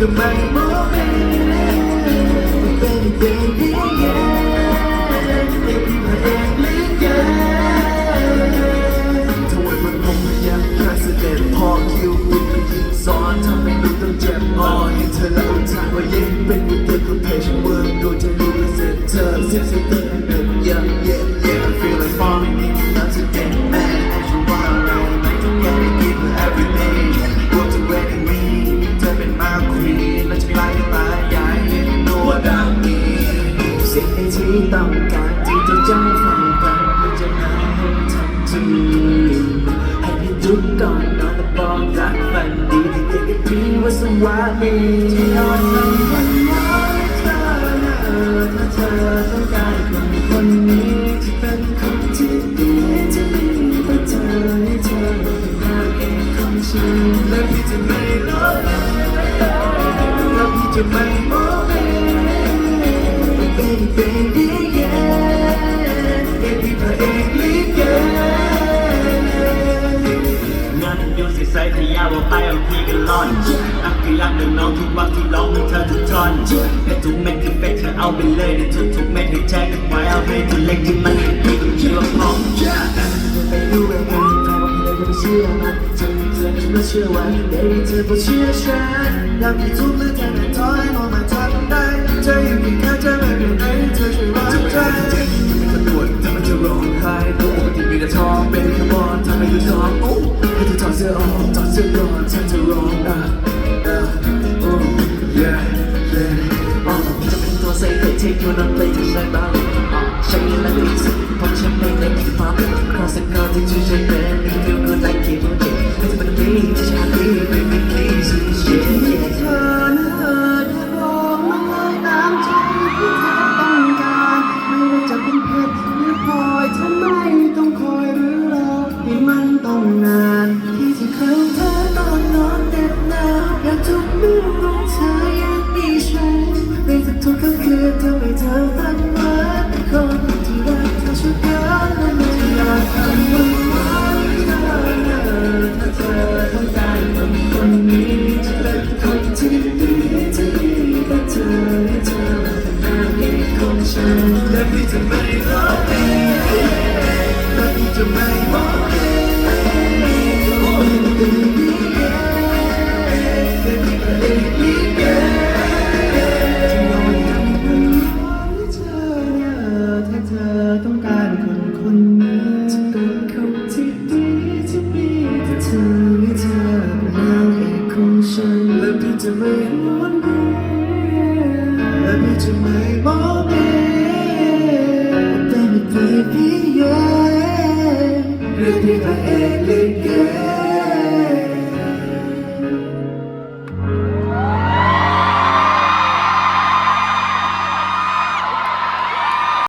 แล้วพี่จะไม่มองเอง Baby baby yeah Baby มาเองหรือยังทำไมมันคงไม่ยาก president พอคิวปิดก็ยิงซ้อนทำให้ดูต้องเจ็บพอเห็นเธอแล้วอุทานว่าเย็นเป็นวิธีของเพจเวิร์กโดยจะรู้และเสร็จเธอเสียสติเป็น yeah yeah yeah I feel like falling in love to ต้องการที่จะใจฟังกันมันจะมาให้ทันทีให้พี่จุดก่อนนอนและบอกรักฝันดีที่เรียกกันพี่ว่าสวัสดีที่นอนนอนวันน้อยเธอนะเออถ้าเธอต้องการคนคนนี้จะเป็นคนที่ดีที่ดีแต่เธอให้เธอเป็นหน้างเอกของฉันและพี่จะไม่ลดและพี่จะไม่ ขยะว่าไปเอาพี่กันล่อนอักขยักเดินน้องทุกวันที่ร้องให้เธอทุกท่อนเพชรทุกเม็ดคือเฟชเธอเอาไปเลยในทุกทุกเม็ดให้แช่กันไว้เอาไปทุกเล็กที่มันให้พี่ต้องเชื่อพร้อมไปดูเองใครบอกให้เธอไม่เชื่อมันจะมีเธอที่ไม่เชื่อว่า Baby เธอบ่เชื่อฉันอยากให้ทุกเรื่องเธอไม่ถอยมองมาทำได้เธออยู่ที่ข้างเธ ที่ช่วยใช้แบรนด์ feel good like keep on jet ไม่จะเป็นพี่ที่ชาลี baby please yeah yeah เธอนะเธอได้บอกมาเลยตามใจที่เธอต้องการ ไม่ว่าจะเป็นเพชรหรือพลอยเธอไมต้องคอยหรือรอให้มันต้องนานที่จะเข้าเธอตอนนอนเด็บหนาวอยากทุกเมื่อของเธออยังมีฉันในทุกๆค่ำคืนทำให้เธอฝันหวานเป็นคนที่รักเธอช่วย จะไม่วนเวียนและพี่จะไม่มอง